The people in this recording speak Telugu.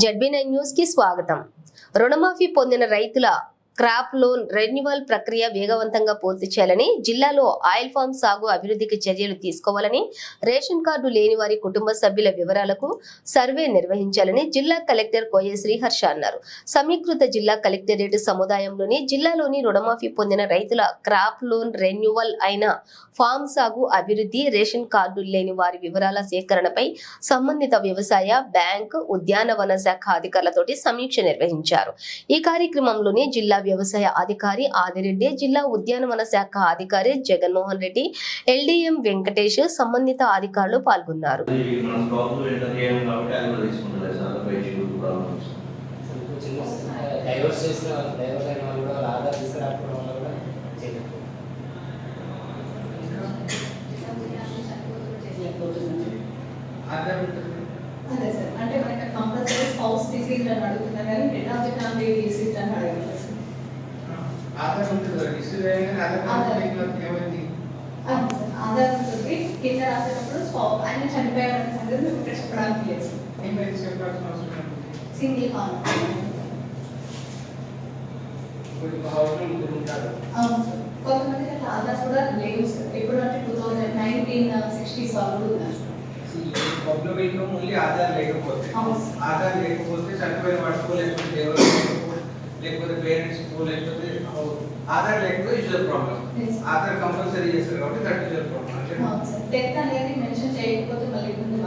జడ్బీ నైన్ న్యూస్కి స్వాగతం. రుణమాఫీ పొందిన రైతుల క్రాప్ లోన్ రెన్యువల్ ప్రక్రియ వేగవంతంగా పూర్తి చేయాలని జిల్లాలో ఆయిల్ ఫామ్ సాగు అభివృద్ధికి చర్యలు తీసుకోవాలని రేషన్ కార్డు లేని వారి కుటుంబ సభ్యుల వివరాలకు సర్వే నిర్వహించాలని జిల్లా కలెక్టర్ కోయ శ్రీహర్ష అన్నారు. సమీకృత జిల్లా కలెక్టరేట్ సముదాయంలోని జిల్లాలోని రుణమాఫీ పొందిన రైతుల క్రాప్ లోన్ రెన్యువల్ అయిన ఫామ్ సాగు అభివృద్ధి రేషన్ కార్డు లేని వారి వివరాల సేకరణపై సంబంధిత వ్యవసాయ బ్యాంక్ ఉద్యానవన శాఖ అధికారులతోటి సమీక్ష నిర్వహించారు. ఈ కార్యక్రమంలోని జిల్లా వ్యవసాయ అధికారి ఆదిరెడ్డి జిల్లా ఉద్యానవన శాఖ అధికారి జగన్మోహన్ రెడ్డి ఎల్డీఎం వెంకటేష్ సంబంధిత అధికారులు పాల్గొన్నారు. డైవర్స్ చేసిన వాళ్ళు డైవర్స్ అయిన వాళ్ళు కూడా వాళ్ళ ఆధార్ తీసుకురాకపోవడం వల్ల కూడా చేయలేదు అదే సార్. అంటే మనకి కంపల్సరీ స్పౌస్ డిసీజ్ అని అడుగుతున్నా కానీ head of the family disease అని అడగలేదు సార్. ఆధార్ ఉంటుంది కదా డిసీజ్ అయ్యాక ఆధార్ కార్డు ఏమైంది అవును సార్ ఆధార్ ఉంటుంది కింద రాసేటప్పుడు స్పౌ ఆయన చనిపోయారనే సంగతి మేము ఇక్కడ చెప్పడానికి లేదు సార్ ఏమైంది చెప్పాల్సిన అవసరం ఏముంది? సింగిల్ ఫామ్ ఇప్పుడు మా హౌస్లో ముగ్గురు ఉంటారు అవును సార్ కొంతమంది అట్లా ఆధార్స్ కూడా లేవు సార్ ఎప్పుడు అంటే టూ థౌజండ్ నైన్టీన్ సిక్స్టీస్ వాళ్ళు కూడా ఉన్నారు sir public income only Aadhaar లేకపోతే అవును సార్. ఆధార్ లేకపోతే చనిపోయిన పట్టుకో లేకపోతే ఎవరు ఆధార్ లేకపోతే యూజర్ ప్రాబ్లం. ఆధార్ కంపల్సరీ చేస్తారు కాబట్టి దట్ యూజర్ ప్రాబ్లం డెత్ అనేది మెన్షన్ చేయకపోతే మళ్ళీ ఇబ్బంది